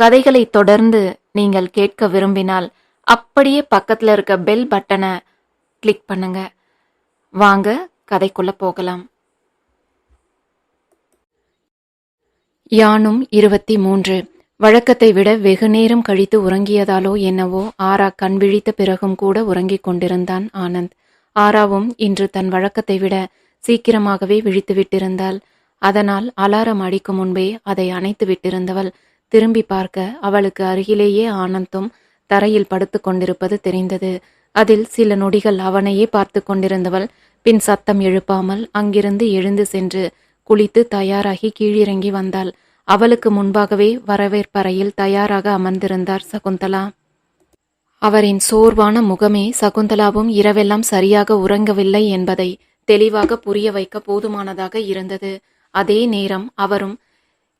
கதைகளை தொடர்ந்து நீங்கள் கேட்க விரும்பினால் அப்படியே பக்கத்துல இருக்க பெல் பட்டனை கிளிக் பண்ணுங்க. வாங்க கதைக்குள்ள போகலாம். யானும் இருபத்தி மூன்று. வழக்கத்தை விட வெகு நேரம் கழித்து உறங்கியதாலோ என்னவோ ஆரா கண் விழித்த பிறகும் கூட உறங்கிக் கொண்டிருந்தான் ஆனந்த். ஆராவும் இன்று தன் வழக்கத்தை விட சீக்கிரமாகவே விழித்து விட்டிருந்தாள். அதனால் அலாரம் அடிக்கும் முன்பே அதை அணைத்து விட்டிருந்தவள் திரும்பி பார்க்க அவளுக்கு அருகிலேயே ஆனந்தும் தரையில் படுத்து கொண்டிருப்பது தெரிந்தது. அதில் சில நொடிகள் அவனையே பார்த்து கொண்டிருந்தவள் பின் சத்தம் எழுப்பாமல் அங்கிருந்து எழுந்து சென்று குளித்து தயாராகி கீழிறங்கி வந்தாள். அவளுக்கு முன்பாகவே வரவேற்பறையில் தயாராக அமர்ந்திருந்தார் சகுந்தலா. அவரின் சோர்வான முகமே சகுந்தலாவும் இரவெல்லாம் சரியாக உறங்கவில்லை என்பதை தெளிவாக புரிய வைக்க போதுமானதாக இருந்தது. அதே நேரம் அவரும்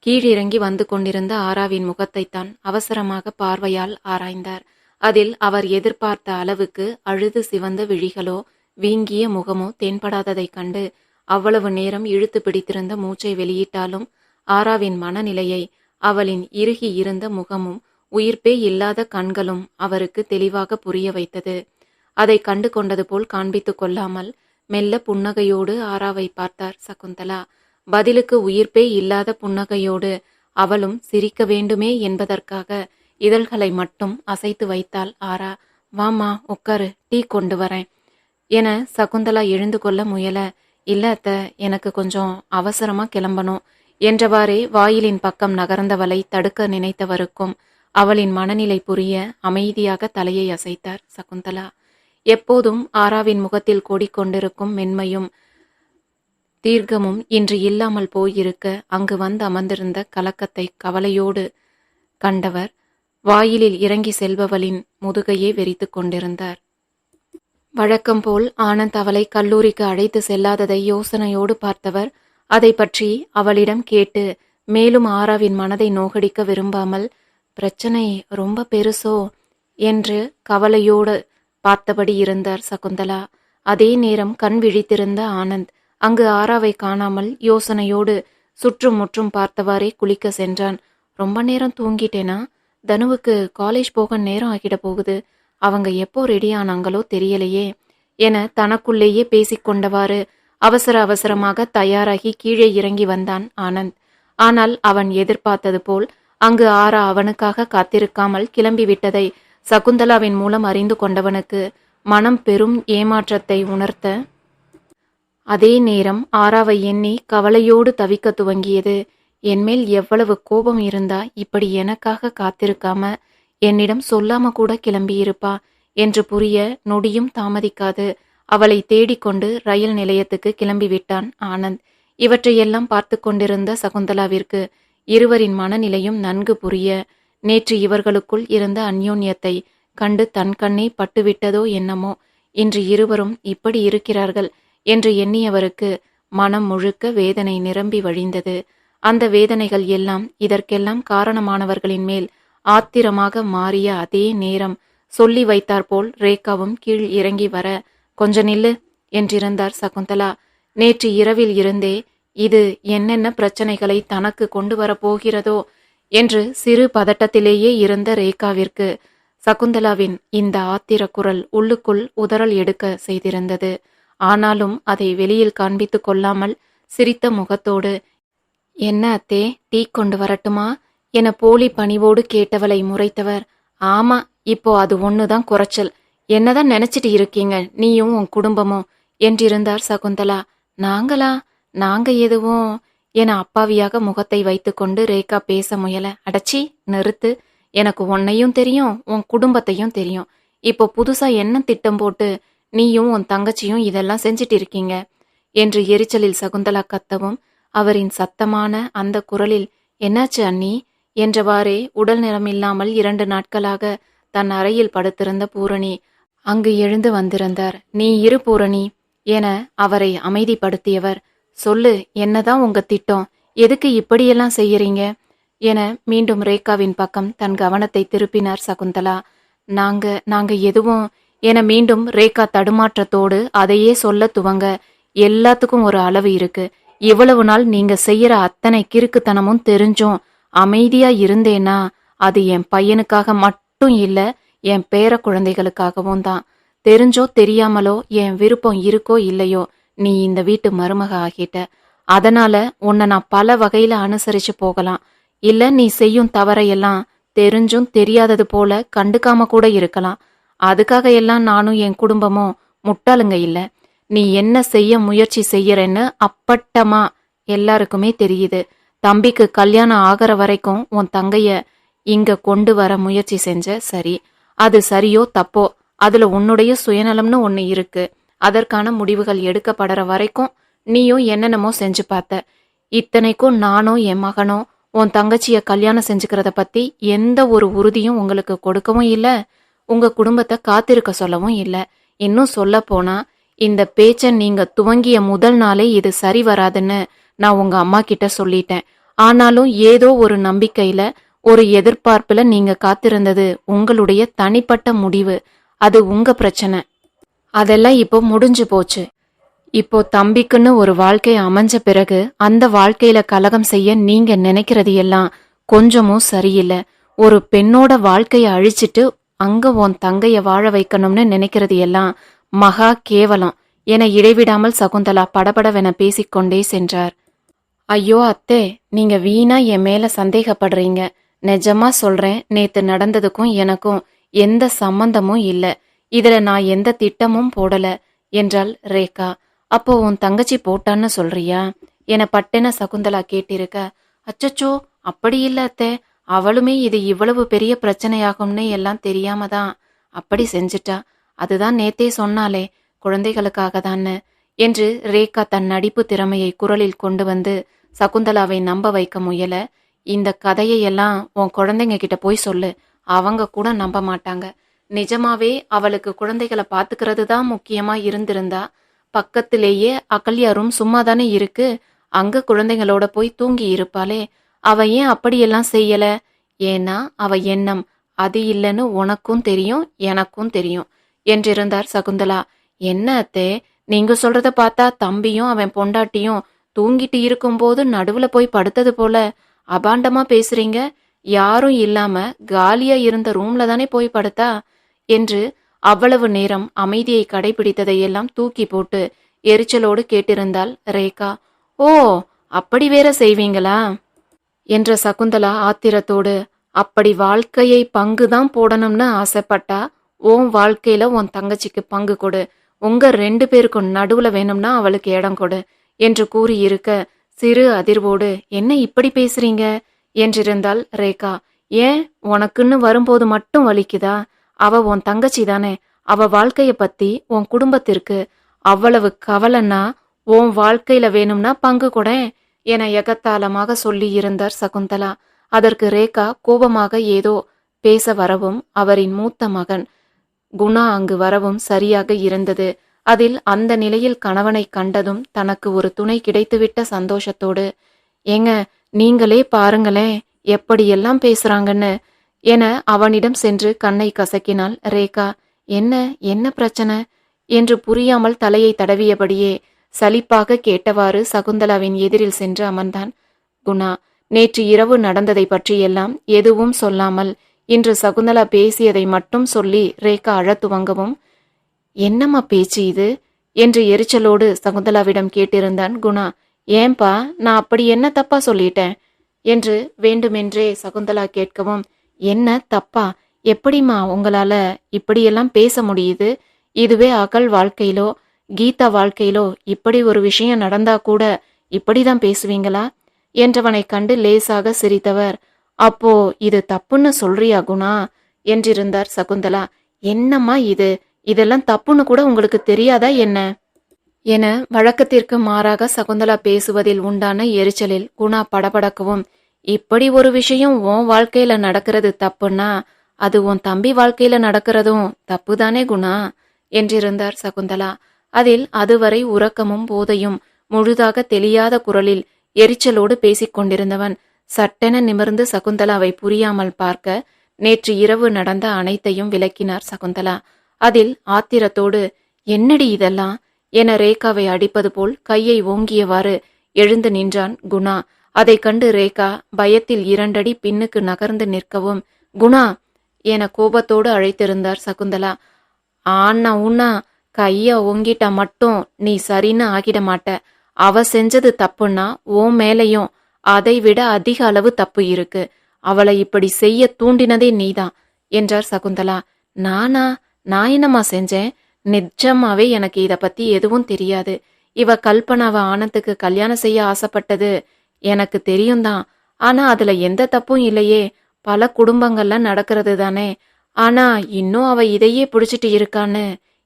கீழிறங்கி வந்து கொண்டிருந்த ஆராவின் முகத்தைத்தான் அவசரமாக பார்வையால் ஆராய்ந்தார். அதில் அவர் எதிர்பார்த்த அளவுக்கு அழுது சிவந்த விழிகளோ வீங்கிய முகமோ தென்படாததைக் கண்டு அவ்வளவு நேரம் இழுத்து பிடித்திருந்த மூச்சை வெளியிட்டாலும் ஆராவின் மனநிலையை அவளின் இறுகி இருந்த முகமும் உயிர்ப்பே இல்லாத கண்களும் அவருக்கு தெளிவாக புரிய வைத்தது. அதை கண்டு கொண்டது போல் காண்பித்துக் கொள்ளாமல் மெல்ல புன்னகையோடு ஆராவை பார்த்தார் சகுந்தலா. பதிலுக்கு உயிர்ப்பே இல்லாத புன்னகையோடு அவளும் சிரிக்க வேண்டுமே என்பதற்காக இதழ்களை மட்டும் அசைத்து வைத்தாள் ஆரா. வாமா உட்காரு டீ கொண்டு வரேன் என சகுந்தலா எழுந்து கொள்ள முயல. இல்ல அத்த எனக்கு கொஞ்சம் அவசரமா கிளம்பணும் என்றவாறே வாயிலின் பக்கம் நகர்ந்தவளை தடுக்க நினைத்தவருக்கும் அவளின் மனநிலை புரிய அமைதியாக தலையை அசைத்தார் சகுந்தலா. எப்போதும் ஆராவின் முகத்தில் கூடிக்கொண்டிருக்கும் மென்மையும் தீர்க்கமும் இன்று இல்லாமல் போயிருக்க அங்கு வந்து அமர்ந்திருந்த கலக்கத்தை கவலையோடு கண்டவர் வாயிலில் இறங்கி செல்பவளின் முதுகையே வெறித்து கொண்டிருந்தார். வழக்கம் போல் ஆனந்த் அவளை கல்லூரிக்கு அழைத்து செல்லாததை யோசனையோடு பார்த்தவர் அதை பற்றி அவளிடம் கேட்டு மேலும் ஆராவின் மனதை நோகடிக்க விரும்பாமல் பிரச்சனை ரொம்ப பெருசோ? என்று கவலையோடு பார்த்தபடி இருந்தார் சகுந்தலா. அதே நேரம் கண் விழித்திருந்த ஆனந்த் அங்கு ஆராவை காணாமல் யோசனையோடு சுற்றும் முற்றும் பார்த்தவாறே குளிக்க சென்றான். ரொம்ப நேரம் தூங்கிட்டேனா? தனுவுக்கு காலேஜ் போக நேரம் ஆகிட போகுது. அவங்க எப்போ ரெடி ஆனாங்களோ தெரியலையே என தனக்குள்ளேயே பேசிக்கொண்டவாறு அவசர அவசரமாக தயாராகி கீழே இறங்கி வந்தான் ஆனந்த். ஆனால் அவன் எதிர்பார்த்தது போல் அங்கு ஆரா அவனுக்காக காத்திருக்காமல் கிளம்பி விட்டதை சகுந்தலாவின் மூலம் அறிந்து கொண்டவனுக்கு மனம் பெரும் ஏமாற்றத்தை உணர்த்த அதே நேரம் ஆராவை எண்ணி கவலையோடு தவிக்க துவங்கியது. என்மேல் எவ்வளவு கோபம் இருந்தா இப்படி எனக்காக காத்திருக்காம? என்னிடம் சொல்லாம கூட கிளம்பியிருப்பா? என்று புரிய நொடியும் தாமதிக்காது. அவளை தேடிக்கொண்டு ரயில் நிலையத்துக்கு கிளம்பிவிட்டான் ஆனந்த். இவற்றையெல்லாம் பார்த்து கொண்டிருந்த சகுந்தலாவிற்கு இருவரின் மனநிலையும் நன்கு புரிய நேற்று இவர்களுக்குள் இருந்த அந்யோன்யத்தை கண்டு தன் கண்ணே பட்டுவிட்டதோ என்னமோ? இன்று இருவரும் இப்படி இருக்கிறார்கள். என்று எண்ணியவருக்கு மனம் முழுக்க வேதனை நிரம்பி வழிந்தது. அந்த வேதனைகள் எல்லாம் இதற்கெல்லாம் காரணமானவர்களின் மேல் ஆத்திரமாக மாறிய அதே நேரம் சொல்லி வைத்தாற்போல் ரேகாவும் கீழ் இறங்கி வர கொஞ்ச நில்லு என்றிருந்தார் சகுந்தலா. நேற்று இரவில் இருந்தே இது என்னென்ன பிரச்சனைகளை தனக்கு கொண்டு வரப்போகிறதோ என்று சிறு பதட்டத்திலேயே இருந்த ரேகாவிற்கு சகுந்தலாவின் இந்த ஆத்திர குரல் உள்ளுக்குள் உதறல் எடுக்க செய்திருந்தது. ஆனாலும் அதை வெளியில் காண்பித்துக் கொள்ளாமல் சிரித்த முகத்தோடு என்ன அத்தே டீ கொண்டு வரட்டுமா? என போலி பணிவோடு கேட்டவளை முறைத்தவர் ஆமா இப்போ அது ஒண்ணுதான் குறைச்சல். என்னதான் நினைச்சிட்டு இருக்கீங்க நீயும் உன் குடும்பமும்? என்றிருந்தார் சகுந்தலா. நாங்களா? நாங்க எதுவும்? என அப்பாவியாக முகத்தை வைத்துக்கொண்டு ரேகா பேச முயல அடச்சி நிறுத்து. எனக்கு உன்னையும் தெரியும் உன் குடும்பத்தையும் தெரியும். இப்போ புதுசா என்ன திட்டம் போட்டு நீயும் உன் தங்கச்சியும் இதெல்லாம் செஞ்சிட்டு இருக்கீங்க என்று எரிச்சலில் சகுந்தலா கத்தவும் அவரின் சத்தமான அந்த குரலில் என்னாச்சு அண்ணி? என்றவாறே உடல் நிறமில்லாமல் இரண்டு நாட்களாக தன் அறையில் படுத்திருந்த பூரணி அங்கு எழுந்து வந்திருந்தார். நீ இரு பூரணி என அவரை அமைதிப்படுத்தியவர் சொல்லு என்னதான் உங்க திட்டம்? எதுக்கு இப்படியெல்லாம் செய்யறீங்க? என மீண்டும் ரேகாவின் பக்கம் தன் கவனத்தை திருப்பினார் சகுந்தலா. நாங்க நாங்க எதுவும் என மீண்டும் ரேகா தடுமாற்றத்தோடு அதையே சொல்ல துவங்க எல்லாத்துக்கும் ஒரு அளவு இருக்கு. இவ்வளவு நாள் நீங்க செய்யற அத்தனை கிறுக்குத்தனமும் தெரிஞ்சும் அமைதியா இருந்தேனா அது என் பையனுக்காக மட்டும் இல்ல என் பேர குழந்தைகளுக்காகவும் தான். தெரிஞ்சோ தெரியாமலோ என் விருப்பம் இருக்கோ இல்லையோ நீ இந்த வீட்டு மருமக ஆகிட்ட. அதனால உன்னை நான் பல வகையில அனுசரிச்சு போகலாம். இல்ல நீ செய்யும் தவறையெல்லாம் தெரிஞ்சும் தெரியாதது போல கண்டுக்காம கூட இருக்கலாம். அதுக்காக எல்லாம் நானும் என் குடும்பமும் முட்டாளுங்க இல்ல. நீ என்ன செய்ய முயற்சி செய்யறேன்னு அப்பட்டமா எல்லாருக்குமே தெரியுது. தம்பிக்கு கல்யாணம் ஆகிற வரைக்கும் உன் தங்கைய இங்க கொண்டு வர முயற்சி செஞ்ச சரி. அது சரியோ தப்போ? அதுல உன்னுடைய சுயநலம்னு ஒன்று இருக்கு. அதற்கான முடிவுகள் எடுக்கப்படுற வரைக்கும் நீயும் என்னென்னமோ செஞ்சு பார்த்த. இத்தனைக்கும் நானும் என் மகனோ உன் தங்கச்சிய கல்யாணம் செஞ்சுக்கிறத பத்தி எந்த ஒரு உறுதியும் உங்களுக்கு கொடுக்கவும் இல்லை. உங்க குடும்பத்தை காத்திருக்க சொல்லவும் இல்லை. இன்னும் சொல்ல போனா இந்த பேச்ச நீங்க துவங்கிய முதல் நாளே இது சரி வராதுன்னு நான் உங்க அம்மா கிட்ட சொல்லிட்டேன். ஆனாலும் ஏதோ ஒரு நம்பிக்கையில ஒரு எதிர்பார்ப்புல நீங்க காத்திருந்தது உங்களுடைய தனிப்பட்ட முடிவு. அது உங்க பிரச்சனை. அதெல்லாம் இப்போ முடிஞ்சு போச்சு. இப்போ தம்பிக்குன்னு ஒரு வாழ்க்கை அமைஞ்ச பிறகு அந்த வாழ்க்கையில கலகம் செய்ய நீங்க நினைக்கிறது எல்லாம் கொஞ்சமும் சரியில்லை. ஒரு பெண்ணோட வாழ்க்கையை அழிச்சிட்டு அங்க உன் தங்கைய வாழ வைக்கணும்னு நினைக்கிறது எல்லாம் மகா கேவலம் என இடைவிடாமல் சகுந்தலா படபடவென பேசிக்கொண்டே சென்றார். ஐயோ அத்தே நீங்க வீணா என் மேல சந்தேகப்படுறீங்க. நிஜமா சொல்றேன் நேத்து நடந்ததுக்கும் எனக்கும் எந்த சம்பந்தமும் இல்ல. இதுல நான் எந்த திட்டமும் போடல என்றாள் ரேகா. அப்போ உன் தங்கச்சி போட்டான்னு சொல்றியா? என பட்டென சகுந்தலா கேட்டிருக்க அச்சச்சோ அப்படி இல்ல அத்தே. அவளுமே இது இவ்வளவு பெரிய பிரச்சனையாகும்னு எல்லாம் தெரியாம தான் அப்படி செஞ்சிட்டா. அதுதான் நேத்தே சொன்னாலே குழந்தைகளுக்காக தான்னு என்று ரேகா தன் நடிப்பு திறமையை குரலில் கொண்டு வந்து சகுந்தலாவை நம்ப வைக்க முயல. இந்த கதையை எல்லாம் உன் குழந்தைங்க கிட்ட போய் சொல்லு. அவங்க கூட நம்ப மாட்டாங்க. நிஜமாவே அவளுக்கு குழந்தைகளை பாத்துக்கிறது தான் முக்கியமா இருந்திருந்தா? பக்கத்திலேயே அகல்யா ரூம் சும்மா தானே இருக்கு. அங்க குழந்தைங்களோட போய் தூங்கி இருப்பாளே. அவ ஏன் அப்படியெல்லாம் செய்யல? ஏன்னா அவ எண்ணம் அது இல்லைன்னு உனக்கும் தெரியும் எனக்கும் தெரியும் என்றிருந்தார் சகுந்தலா. என்ன அத்தே நீங்க சொல்றத பார்த்தா தம்பியும் அவன் பொண்டாட்டியும் தூங்கிட்டு இருக்கும்போது நடுவுல போய் படுத்தது போல அபாண்டமா பேசுறீங்க? யாரும் இல்லாம காலியா இருந்த ரூம்ல தானே போய் படுத்தா? என்று அவ்வளவு நேரம் அமைதியை கடைபிடித்ததையெல்லாம் தூக்கி போட்டு எரிச்சலோடு கேட்டிருந்தாள் ரேகா. ஓ அப்படி வேற செய்வீங்களா? என்ற சகுந்தலா ஆத்திரத்தோடு அப்படி வாழ்க்கையை பங்கு தான் போடணும்னு ஆசைப்பட்டா உன் வாழ்க்கையில உன் தங்கச்சிக்கு பங்கு கொடு. உங்க ரெண்டு பேருக்கும் நடுவுல வேணும்னா அவளுக்கு இடம் கொடு என்று கூறியிருக்க சிறு அதிர்வோடு என்ன இப்படி பேசுறீங்க? என்றிருந்தால் ரேகா. ஏன்? உனக்குன்னு வரும்போது மட்டும் வலிக்குதா? அவ உன் தங்கச்சி தானே. அவ வாழ்க்கைய பத்தி உன் குடும்பத்திற்கு அவ்வளவு கவலைன்னா உன் வாழ்க்கையில வேணும்னா பங்கு கொடேன் என எகத்தாளமாக சொல்லி இருந்தார் சகுந்தலா. அதற்கு ரேகா கோபமாக ஏதோ பேச வரவும் அவரின் மூத்த மகன் குணா அங்கு வரவும் சரியாக இருந்தது. அதில் அந்த நிலையில் கணவனை கண்டதும் தனக்கு ஒரு துணை கிடைத்துவிட்ட சந்தோஷத்தோடு ஏங்க நீங்களே பாருங்களேன் எப்படியெல்லாம் பேசுறாங்கன்னு என அவனிடம் சென்று கண்ணை கசக்கினாள் ரேகா. என்ன என்ன பிரச்சனை? என்று புரியாமல் தலையை தடவியபடியே சலிப்பாக கேட்டவாறு சகுந்தலாவின் எதிரில் சென்று அமர்ந்தான். குணா நேற்று இரவு நடந்ததை பற்றியெல்லாம் எதுவும் சொல்லாமல் இன்று சகுந்தலா பேசியதை மட்டும் சொல்லி ரேகா அழத் துவங்கவும் என்னம்மா பேச்சு இது? என்று எரிச்சலோடு சகுந்தலாவிடம் கேட்டிருந்தான் குணா. ஏன்பா நான் அப்படி என்ன தப்பா சொல்லிட்டேன்? என்று வேண்டுமென்றே சகுந்தலா கேட்கவும் என்ன தப்பா? எப்படிம்மா உங்களால இப்படியெல்லாம் பேச முடியுது? இதுவே அகல் வாழ்க்கையிலோ கீதா வாழ்க்கையிலோ இப்படி ஒரு விஷயம் நடந்தா கூட இப்படிதான் பேசுவீங்களா? என்றவனை கண்டு லேசாக சிரித்தவர். அப்போ இது தப்புன்னு சொல்றியா குணா? என்றிருந்தார் சகுந்தலா. என்னம்மா இது? இதெல்லாம் தப்புன்னு கூட உங்களுக்கு தெரியாதா என்ன? என வழக்கத்திற்கு மாறாக சகுந்தலா பேசுவதில் உண்டான எரிச்சலில் குணா படபடக்கவும் இப்படி ஒரு விஷயம் உன் வாழ்க்கையில நடக்கிறது தப்புன்னா அது உன் தம்பி வாழ்க்கையில நடக்கிறதும் தப்புதானே குணா? என்றிருந்தார் சகுந்தலா. அதில் அதுவரை உறக்கமும் போதையும் முழுதாக தெளியாத குரலில் எரிச்சலோடு பேசிக் கொண்டிருந்தவன் சட்டென நிமிர்ந்து சகுந்தலாவை புரியாமல் பார்க்க நேற்று இரவு நடந்த அனைத்தையும் விளக்கினார் சகுந்தலா. அதில் ஆத்திரத்தோடு என்னடி இதெல்லாம்? என ரேகாவை அடிப்பது போல் கையை ஓங்கியவாறு எழுந்து நின்றான் குணா. அதைக் கண்டு ரேகா பயத்தில் இரண்டடி பின்னுக்கு நகர்ந்து நிற்கவும் குணா என கோபத்தோடு அழைத்திருந்தார் சகுந்தலா. ஆண்ணா உண்ணா கைய ஓங்கிட்டா மட்டும் நீ சரின்னு ஆகிட மாட்ட. அவ செஞ்சது தப்புன்னா ஓ மேலையும் அதை விட அதிக அளவு தப்பு இருக்கு. அவளை இப்படி செய்ய தூண்டினதே நீதான் என்றார் சகுந்தலா. நானா? நான் என்னம்மா செஞ்சேன்? நிஜமாவே எனக்கு இத பத்தி எதுவும் தெரியாது. இவ கல்பனாவை ஆனந்துக்கு கல்யாணம் செய்ய ஆசைப்பட்டது எனக்கு தெரியும் தான் ஆனா அதுல எந்த தப்பும் இல்லையே. பல குடும்பங்கள்ல நடக்கிறது தானே. ஆனா இன்னும் அவ இதையே பிடிச்சிட்டு இருக்கான்னு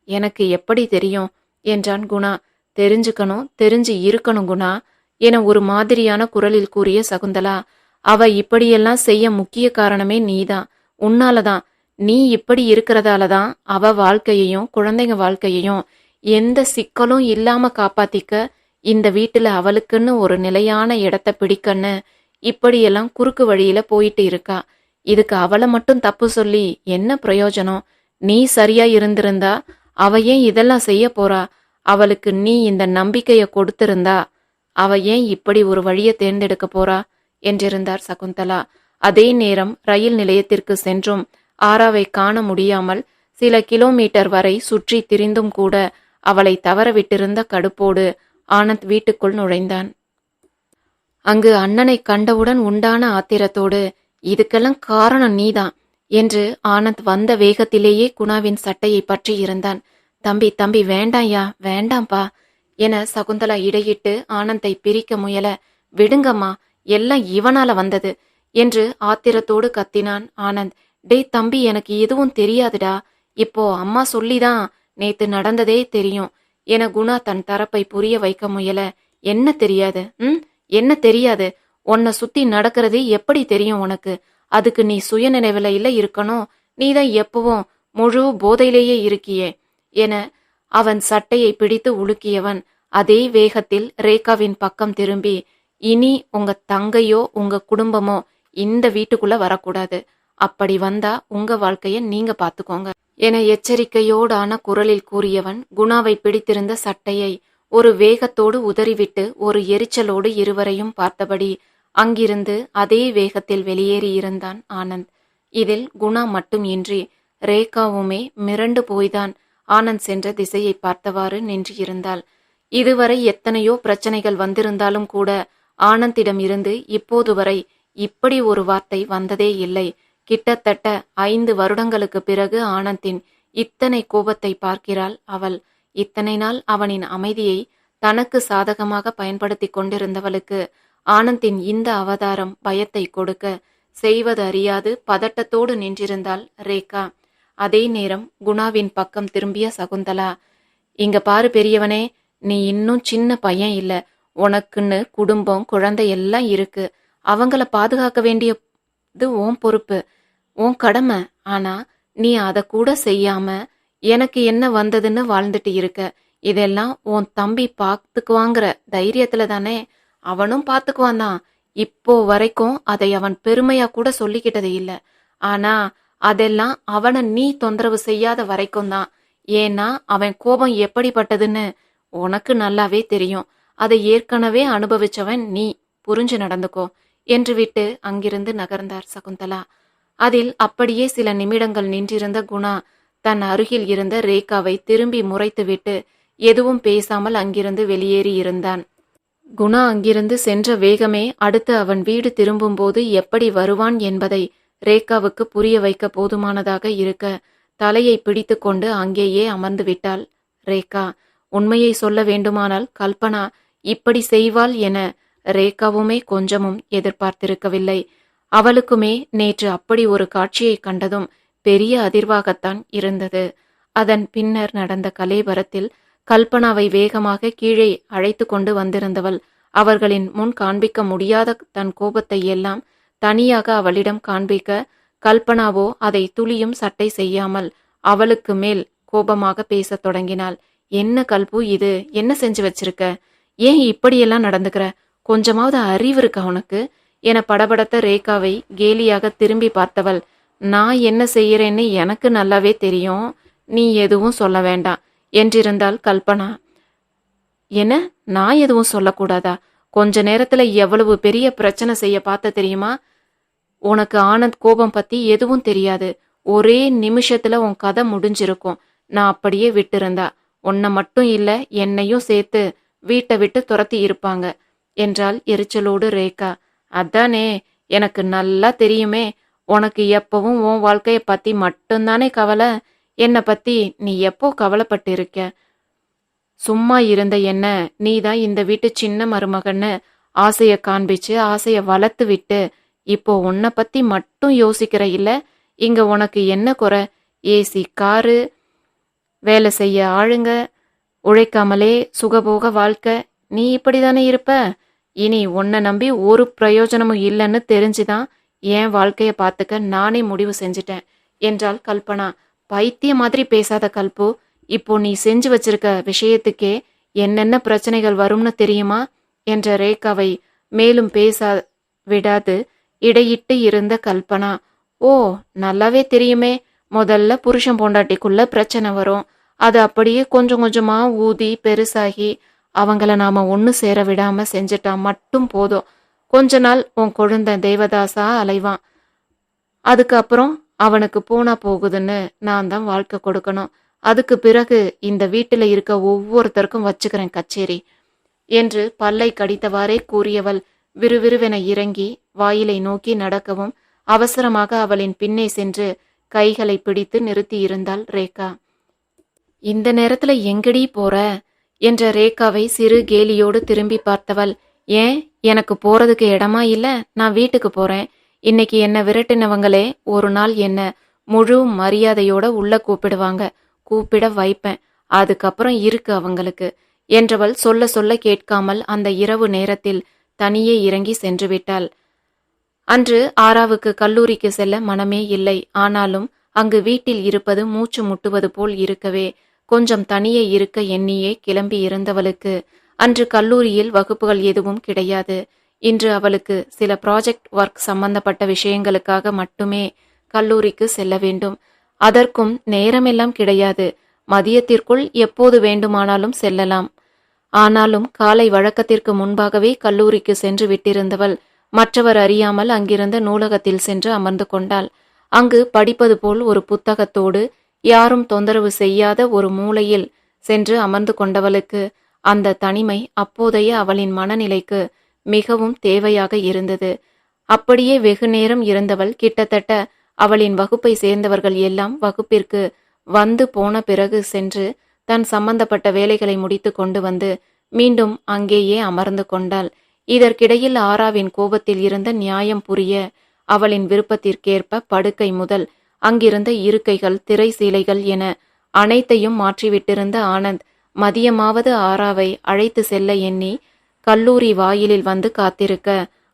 எனக்கு எப்படி தெரியும்? என்றான் குணா. தெரிஞ்சுக்கணும் தெரிஞ்சு இருக்கணும் குணா என ஒரு மாதிரியான குரலில் கூறிய சகுந்தலா. அவ இப்படியெல்லாம் செய்ய முக்கிய காரணமே நீதான். உன்னாலதான். நீ இப்படி இருக்கிறதால தான் அவ வாழ்க்கையையும் குழந்தைங்க வாழ்க்கையையும் எந்த சிக்கலும் இல்லாம காப்பாத்திக்க இந்த வீட்டுல அவளுக்குன்னு ஒரு நிலையான இடத்த பிடிக்கன்னு இப்படியெல்லாம் குறுக்கு வழியில போயிட்டு இருக்கா. இதுக்கு அவளை மட்டும் தப்பு சொல்லி என்ன பிரயோஜனம்? நீ சரியா இருந்திருந்தா அவ ஏன் இதெல்லாம் செய்ய போறா? அவளுக்கு நீ இந்த நம்பிக்கையை கொடுத்திருந்தா அவ ஏன் இப்படி ஒரு வழியை தேர்ந்தெடுக்க போறா? என்றிருந்தார் சகுந்தலா. அதே நேரம் ரயில் நிலையத்திற்கு சென்றும் ஆராவை காண முடியாமல் சில கிலோமீட்டர் வரை சுற்றி திரிந்தும் கூட அவளை தவறவிட்டிருந்த கடுப்போடு ஆனந்த் வீட்டுக்குள் நுழைந்தான். அங்கு அண்ணனை கண்டவுடன் உண்டான ஆத்திரத்தோடு இதுக்கெல்லாம் காரணம் நீதான். என்று ஆனந்த் வந்த வேகத்திலேயே குணாவின் சட்டையை பற்றி இருந்தான். தம்பி தம்பி வேண்டாம்யா வேண்டாம்பா என சகுந்தலா இடையிட்டு ஆனந்தை பிரிக்க முயல விடுங்கம்மா எல்லாம் இவனால வந்தது என்று ஆத்திரத்தோடு கத்தினான் ஆனந்த். டேய் தம்பி எனக்கு எதுவும் தெரியாதுடா. இப்போ அம்மா சொல்லிதான் நேத்து நடந்ததே தெரியும் என குணா தன் தரப்பை புரிய வைக்க முயல. என்ன தெரியாது? ம் என்ன தெரியாது? உன்னை சுத்தி நடக்கிறது எப்படி தெரியும் உனக்கு? அதுக்கு நீ சுயநினைவுல இல்லை இருக்கணும். நீ தான் எப்பவும் முழு போதையிலேயே இருக்கியே என அவன் சட்டையை பிடித்து உலுக்கியவன். அதே வேகத்தில் ரேகாவின் பக்கம் திரும்பி இனி உங்க தங்கையோ உங்க குடும்பமோ இந்த வீட்டுக்குள்ள வரக்கூடாது. அப்படி வந்தா உங்க வாழ்க்கைய நீங்க பாத்துக்கோங்க என எச்சரிக்கையோடான குரலில் கூறியவன் குணாவை பிடித்திருந்த சட்டையை ஒரு வேகத்தோடு உதறிவிட்டு ஒரு எரிச்சலோடு இருவரையும் பார்த்தபடி அங்கிருந்து அதே வேகத்தில் வெளியேறியிருந்தான் ஆனந்த். இதில் குணா மட்டுமின்றி ரேகாவுமே மிரண்டு போய்தான் ஆனந்த் சென்ற திசையை பார்த்தவாறு நின்றிருந்தாள் இதுவரை எத்தனையோ பிரச்சனைகள் வந்திருந்தாலும் கூட ஆனந்திடம் இருந்து இப்போது வரை இப்படி ஒரு வார்த்தை வந்ததே இல்லை. கிட்டத்தட்ட ஐந்து வருடங்களுக்கு பிறகு ஆனந்தின் இத்தனை கோபத்தை பார்க்கிறாள் அவள். இத்தனை நாள் அவனின் அமைதியை தனக்கு சாதகமாக பயன்படுத்தி கொண்டிருந்தவளுக்கு ஆனந்தின் இந்த அவதாரம் பயத்தை கொடுக்க செய்வது அறியாது பதட்டத்தோடு நின்றிருந்தாள் ரேகா. அதே நேரம் குணாவின் பக்கம் திரும்பிய சகுந்தலா இங்க பாரு பெரியவனே நீ இன்னும் சின்ன பையன் இல்ல. உனக்குன்னு குடும்பம் குழந்தை எல்லாம் இருக்கு. அவங்கள பாதுகாக்க வேண்டியது உன் பொறுப்பு உன் கடமை. ஆனா நீ அதை கூட செய்யாம எனக்கு என்ன வந்ததுன்னு வாழ்ந்துட்டு இருக்க. இதெல்லாம் உன் தம்பி பார்த்துக்குவாங்கிற தைரியத்துல தானே அவனும் பார்த்துக்குவான் தான் இப்போ வரைக்கும் அதை அவன் பெருமையா கூட சொல்லிக்கிட்டது இல்ல. ஆனா அதெல்லாம் அவனை நீ தொந்தரவு செய்யாத வரைக்கும் தான். ஏன்னா அவன் கோபம் எப்படிப்பட்டதுன்னு உனக்கு நல்லாவே தெரியும். அதை ஏற்கனவே அனுபவிச்சவன் நீ. புரிஞ்சு நடந்துக்கோ. என்று விட்டு அங்கிருந்து நகர்ந்தார் சகுந்தலா. அதில் அப்படியே சில நிமிடங்கள் நின்றிருந்த குணா தன் அருகில் இருந்த ரேகாவை திரும்பி முறைத்துவிட்டு எதுவும் பேசாமல் அங்கிருந்து வெளியேறி இருந்தான் குணா அங்கிருந்து சென்ற வேகமே அடுத்து அவன் வீடு திரும்பும்போது எப்படி வருவான் என்பதை ரேகாவுக்கு புரிய வைக்க போதுமானதாக இருக்க தலையை பிடித்துக்கொண்டு அங்கேயே அமர்ந்து விட்டாள். ரேகா உண்மையை சொல்ல வேண்டுமானால் கல்பனா இப்படி செய்வாள் என ரேகாவுமே கொஞ்சமும் எதிர்பார்த்திருக்கவில்லை. அவளுக்குமே நேற்று அப்படி ஒரு காட்சியை கண்டதும் பெரிய அதிர்வாகத்தான் இருந்தது. அதன் பின்னர் நடந்த கலேபரத்தில் கல்பனாவை வேகமாக கீழே அழைத்து கொண்டு வந்திருந்தவள் அவர்களின் முன் காண்பிக்க முடியாத தன் கோபத்தை எல்லாம் தனியாக அவளிடம் காண்பிக்க கல்பனாவோ அதை துளியும் சட்டை செய்யாமல் அவளுக்கு மேல் கோபமாக பேசத் தொடங்கினாள். என்ன கல்பு இது? என்ன செஞ்சு வச்சிருக்க? ஏன் இப்படியெல்லாம் நடந்துக்கிற? கொஞ்சமாவது அறிவு இருக்கா உனக்கு? என படபடத்த ரேகாவை கேலியாக திரும்பி பார்த்தவள் நான் என்ன செய்யறேன்னு எனக்கு நல்லாவே தெரியும். நீ எதுவும் சொல்ல வேண்டாம். என்றிருந்தாள் கல்பனா. என்ன? நான் எதுவும் சொல்லக்கூடாதா? கொஞ்ச நேரத்துல எவ்வளவு பெரிய பிரச்சனை செய்ய பார்த்த தெரியுமா? உனக்கு ஆனந்த் கோபம் பத்தி எதுவும் தெரியாது. ஒரே நிமிஷத்துல உன் கதை முடிஞ்சிருக்கும். நான் அப்படியே விட்டிருந்தா. உன்னை மட்டும் இல்ல என்னையும் சேர்த்து வீட்டை விட்டு துரத்தி இருப்பாங்க என்றாள் எரிச்சலோடு ரேகா. அதானே எனக்கு நல்லா தெரியுமே. உனக்கு எப்பவும் உன் வாழ்க்கைய பத்தி மட்டும்தானே கவலை? என்னை பற்றி நீ எப்போ கவலைப்பட்டு இருக்க சும்மா இருந்த என்ன நீ தான் இந்த வீட்டு சின்ன மருமகன்னு ஆசையை காண்பிச்சு ஆசையை வளர்த்து விட்டு இப்போ உன்னை பற்றி மட்டும் யோசிக்கிற இல்லை? இங்கே உனக்கு என்ன குறை? ஏசி காரு வேலை செய்ய ஆளுங்க உழைக்காமலே சுகபோக வாழ்க்கை. நீ இப்படி தானே இருப்ப? இனி உன்னை நம்பி ஒரு பிரயோஜனமும் இல்லைன்னு தெரிஞ்சுதான் என் வாழ்க்கையை பார்த்துக்க நானே முடிவு செஞ்சிட்டேன் என்றாள் கல்பனா. பைத்திய மாதிரி பேசாத கல்பு. இப்போ நீ செஞ்சு வச்சிருக்க விஷயத்துக்கே என்னென்ன பிரச்சனைகள் வரும்னு தெரியுமா? என்ற ரேகாவை மேலும் பேச விடாது இடையிட்டு இருந்த கல்பனா. ஓ நல்லாவே தெரியுமே. முதல்ல புருஷன் பொண்டாட்டிக்குள்ள பிரச்சனை வரும். அது அப்படியே கொஞ்சம் கொஞ்சமா ஊதி பெருசாகி அவங்கள நாம ஒன்று சேர விடாம செஞ்சுட்டா மட்டும் போதும். கொஞ்ச நாள் உன் குழந்தை தேவதாசா அலைவான். அதுக்கப்புறம் அவனுக்கு போனா போகுதுன்னு நான் தான் வாழ்க்கை கொடுக்கணும். அதுக்கு பிறகு இந்த வீட்டில் இருக்க ஒவ்வொருத்தருக்கும் வச்சுக்கிறேன் கச்சேரி என்று பல்லை கடித்தவாறே கூறியவள் விறுவிறுவென இறங்கி வாயிலை நோக்கி நடக்கவும் அவசரமாக அவளின் பின்னே சென்று கைகளை பிடித்து நிறுத்தியிருந்தாள் ரேகா. இந்த நேரத்துல எங்கடி போற? என்ற ரேகாவை சிறு கேலியோடு திரும்பி பார்த்தவள். ஏன் எனக்கு போறதுக்கு இடமா இல்ல? நான் வீட்டுக்கு போறேன். இன்னைக்கு என்ன விரட்டினவங்களே ஒரு நாள் என்ன முழு மரியாதையோட உள்ள கூப்பிடுவாங்க. கூப்பிட வைப்பேன். அதுக்கப்புறம் இருக்கு அவங்களுக்கு. என்றவள் சொல்ல சொல்ல கேட்காமல் அந்த இரவு நேரத்தில் தனியே இறங்கி சென்று விட்டாள். அன்று ஆராவுக்கு கல்லூரிக்கு செல்ல மனமே இல்லை. ஆனாலும் அங்கு வீட்டில் இருப்பது மூச்சு முட்டுவது போல் இருக்கவே கொஞ்சம் தனியே இருக்க எண்ணியே கிளம்பி இருந்தவளுக்கு அன்று கல்லூரியில் வகுப்புகள் எதுவும் கிடையாது. இன்று அவளுக்கு சில ப்ராஜெக்ட் ஒர்க் சம்பந்தப்பட்ட விஷயங்களுக்காக மட்டுமே கல்லூரிக்கு செல்ல வேண்டும். அதற்கும் நேரமெல்லாம் கிடையாது. மதியத்திற்குள் எப்போது வேண்டுமானாலும் செல்லலாம். ஆனாலும் காலை வழக்கத்திற்கு முன்பாகவே கல்லூரிக்கு சென்று விட்டிருந்தவள் மற்றவர் அறியாமல் அங்கிருந்த நூலகத்தில் சென்று அமர்ந்து கொண்டாள். அங்கு படிப்பது போல் ஒரு புத்தகத்தோடு யாரும் தொந்தரவு செய்யாத ஒரு மூலையில் சென்று அமர்ந்து கொண்டவளுக்கு அந்த தனிமை அப்போதைய அவளின் மனநிலைக்கு மிகவும் தேவையாக இருந்தது. அப்படியே வெகு நேரம் இருந்தவள் கிட்டத்தட்ட அவளின் வகுப்பை சேர்ந்தவர்கள் எல்லாம் வகுப்பிற்கு வந்து போன பிறகு சென்று தன் சம்பந்தப்பட்ட வேலைகளை முடித்து கொண்டு வந்து மீண்டும் அங்கேயே அமர்ந்து கொண்டாள். இதற்கிடையில் ஆராவின் கோபத்தில் இருந்த நியாயம் புரிய அவளின் விருப்பத்திற்கேற்ப படுக்கை முதல் அங்கிருந்த இருக்கைகள் திரை சீலைகள் என அனைத்தையும் மாற்றிவிட்டிருந்த ஆனந்த் மதியமாவது ஆராவை அழைத்து செல்ல எண்ணி கல்லூரி வாயிலில் வந்து காத்திருக்க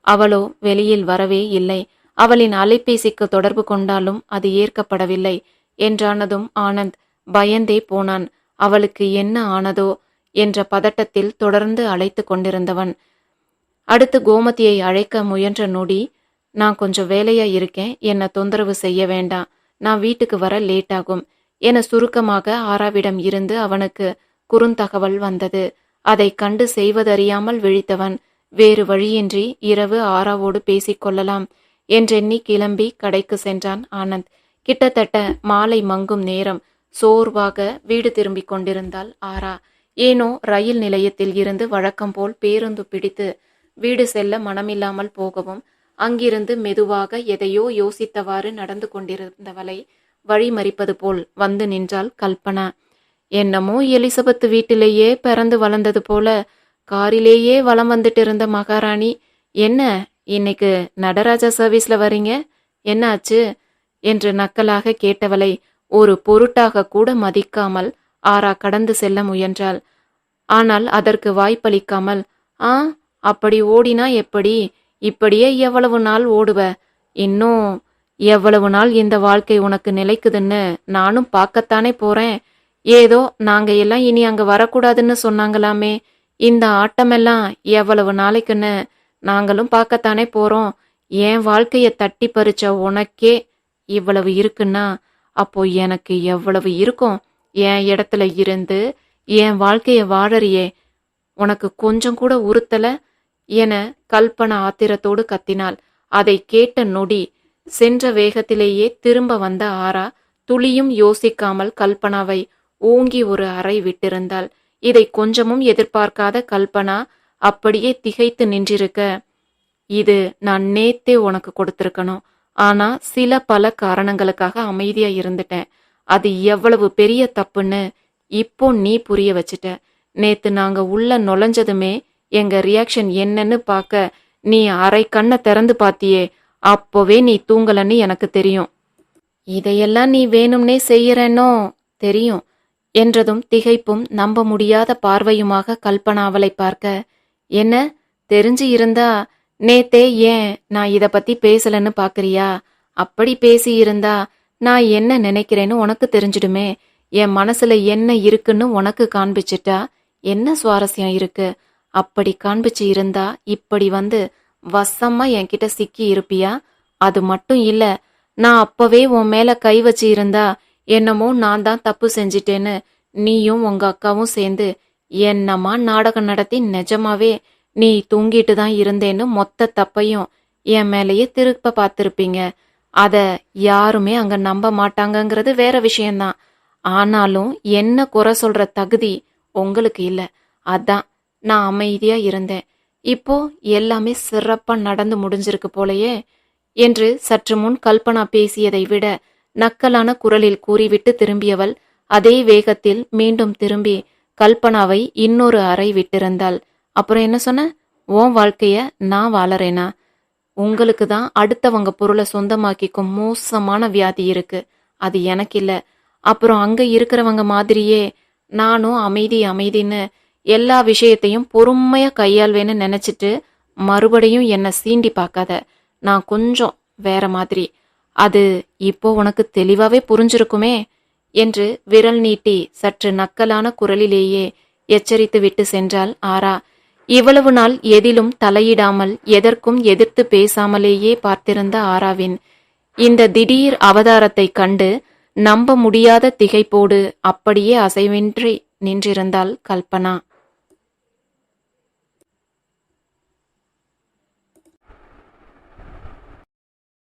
அவளோ வெளியில் வரவே இல்லை. அவளின் அலைபேசிக்கு தொடர்பு கொண்டாலும் அது ஏற்கப்படவில்லை என்றானதும் ஆனந்த் பயந்தே போனான். அவளுக்கு என்ன ஆனதோ என்ற பதட்டத்தில் தொடர்ந்து அழைத்து கொண்டிருந்தவன். அடுத்து கோமதியை அழைக்க முயன்ற நொடி நான் கொஞ்சம் வேலையா இருக்கேன் என்னை தொந்தரவு செய்ய வேண்டாம். நான் வீட்டுக்கு வர லேட் ஆகும் என சுருக்கமாக ஆராவிடம் இருந்து அவனுக்கு குறுந்தகவல் வந்தது. அதை கண்டு செய்வதறியாமல் விழித்தவன். வேறு வழியின்றி இரவு ஆராவோடு பேசிக்கொள்ளலாம் என்றெண்ணி கிளம்பி கடைக்கு சென்றான் ஆனந்த். கிட்டத்தட்ட மாலை மங்கும் நேரம். சோர்வாக வீடு திரும்பிக் கொண்டிருந்தாள் ஆரா. ஏனோ ரயில் நிலையத்தில் இருந்து வழக்கம் போல் பேருந்து பிடித்து வீடு செல்ல மனமில்லாமல் போகவும் அங்கிருந்து மெதுவாக எதையோ யோசித்தவாறு நடந்து கொண்டிருந்தவளை வழிமறிப்பது போல் வந்து நின்றாள் கல்பனா. என்னமோ எலிசபெத் வீட்டிலேயே பிறந்து வளர்ந்தது போல காரிலேயே வலம் வந்துட்டு இருந்த மகாராணி. என்ன இன்னைக்கு நடராஜா சர்வீஸ்ல வரீங்க? என்னாச்சு? என்று நக்கலாக கேட்டவளை ஒரு பொருட்டாக கூட மதிக்காமல் ஆரா கடந்து செல்ல முயன்றாள். ஆனால் அதற்கு வாய்ப்பளிக்காமல். ஆ அப்படி ஓடினா எப்படி? இப்படியே எவ்வளவு நாள் ஓடுவ? இன்னும் எவ்வளவு நாள் இந்த வாழ்க்கை உனக்கு நிலைக்குதுன்னு நானும் பார்க்கத்தானே போறேன்? ஏதோ நாங்க எல்லாம் இனி அங்க வரக்கூடாதுன்னு சொன்னாங்களாமே. இந்த ஆட்டமெல்லாம் எவ்வளவு நாளைக்குன்னு நாங்களும் பார்க்கத்தானே போறோம். என் வாழ்க்கைய தட்டி பறிச்ச உனக்கே இவ்வளவு இருக்குன்னா அப்போ எனக்கு எவ்வளவு இருக்கும்? என் இடத்துல இருந்து என் வாழ்க்கைய வாழறியே. உனக்கு கொஞ்சம் கூட உறுத்தல? என கல்பனா ஆத்திரத்தோடு கத்தினாள். அதை கேட்ட நொடி சென்ற வேகத்திலேயே திரும்ப வந்த ஆரா துளியும் யோசிக்காமல் கல்பனாவை ஓங்கி ஒரு அறை விட்டிருந்தாள். இதை கொஞ்சமும் எதிர்பார்க்காத கல்பனா அப்படியே திகைத்து நின்றிருக்க இது நான் நேத்தே உனக்கு கொடுத்திருக்கணும். ஆனா சில பல காரணங்களுக்காக அமைதியா இருந்துட்டேன் அது எவ்வளவு பெரிய தப்புன்னு இப்போ நீ புரிய வச்சுட்ட. நேத்து நாங்க உள்ள நுழைஞ்சதுமே எங்க ரியாக்ஷன் என்னன்னு பார்க்க நீ அரை கண்ணை திறந்து பாத்தியே அப்போவே நீ தூங்கலன்னு எனக்கு தெரியும். இதையெல்லாம் நீ வேணும்னே செய்யறேனோ? தெரியும். என்றதும் திகைப்பும் நம்ப முடியாத பார்வையுமாக கல்பனா அவளை பார்க்க என்ன தெரிஞ்சு இருந்தா நேத்தே ஏன் நான் இதை பத்தி பேசலன்னு பாக்குறியா? அப்படி பேசி இருந்தா நான் என்ன நினைக்கிறேன்னு உனக்கு தெரிஞ்சிடுமே. என் மனசுல என்ன இருக்குன்னு உனக்கு காண்பிச்சிட்டா என்ன சுவாரஸ்யம் இருக்கு? அப்படி காண்பிச்சு இருந்தா இப்படி வந்து வசமா என்கிட்ட சிக்கி இருப்பியா? அது மட்டும் இல்ல நான் அப்பவே உன் மேல கை வச்சு இருந்தா என்னமோ நான் தான் தப்பு செஞ்சிட்டேன்னு நீயும் உங்க அக்காவும் சேர்ந்து என்னம்மா நாடகம் நடத்தி நிஜமாவே நீ தூங்கிட்டு தான் இருந்தேன்னு மொத்த தப்பையும் என் மேலேயே திருப்ப பார்த்துருப்பீங்க. அத யாருமே அங்க நம்ப மாட்டாங்கங்கிறது வேற விஷயம்தான். ஆனாலும் என்ன குறை சொல்ற தகுதி உங்களுக்கு இல்ல. அதான் நான் அமைதியா இருந்தேன். இப்போ எல்லாமே சிறப்பா நடந்து முடிஞ்சிருக்கு போலயே என்று சற்று முன் கல்பனா பேசியதை விட நக்கலான குரலில் கூறிவிட்டு திரும்பியவள் அதே வேகத்தில் மீண்டும் திரும்பி கல்பனாவை இன்னொரு அறை விட்டிருந்தாள். அப்புறம் என்ன சொன்ன? உன் வாழ்க்கைய நான் வாழறேனா? உங்களுக்கு தான் அடுத்தவங்க பொருளை சொந்தமாக்கிக்கும் மோசமான வியாதி இருக்கு. அது எனக்கு இல்லை. அப்புறம் அங்க இருக்கிறவங்க மாதிரியே நானும் அமைதி அமைதின்னு எல்லா விஷயத்தையும் பொறுமையா கையாள்வேன்னு நினைச்சிட்டு மறுபடியும் என்னை சீண்டி பார்க்காத. நான் கொஞ்சம் வேற மாதிரி. அது இப்போ உனக்கு தெளிவாவே புரிஞ்சிருக்குமே என்று விரல் நீட்டி சற்று நக்கலான குரலிலேயே எச்சரித்து விட்டு சென்றாள் ஆரா. இவ்வளவு நாள் எதிலும் தலையிடாமல் எதற்கும் எதிர்த்து பேசாமலேயே பார்த்திருந்த ஆராவின் இந்த திடீர் அவதாரத்தைக் கண்டு நம்ப முடியாத திகைப்போடு அப்படியே அசைவின்றி நின்றிருந்தாள் கல்பனா.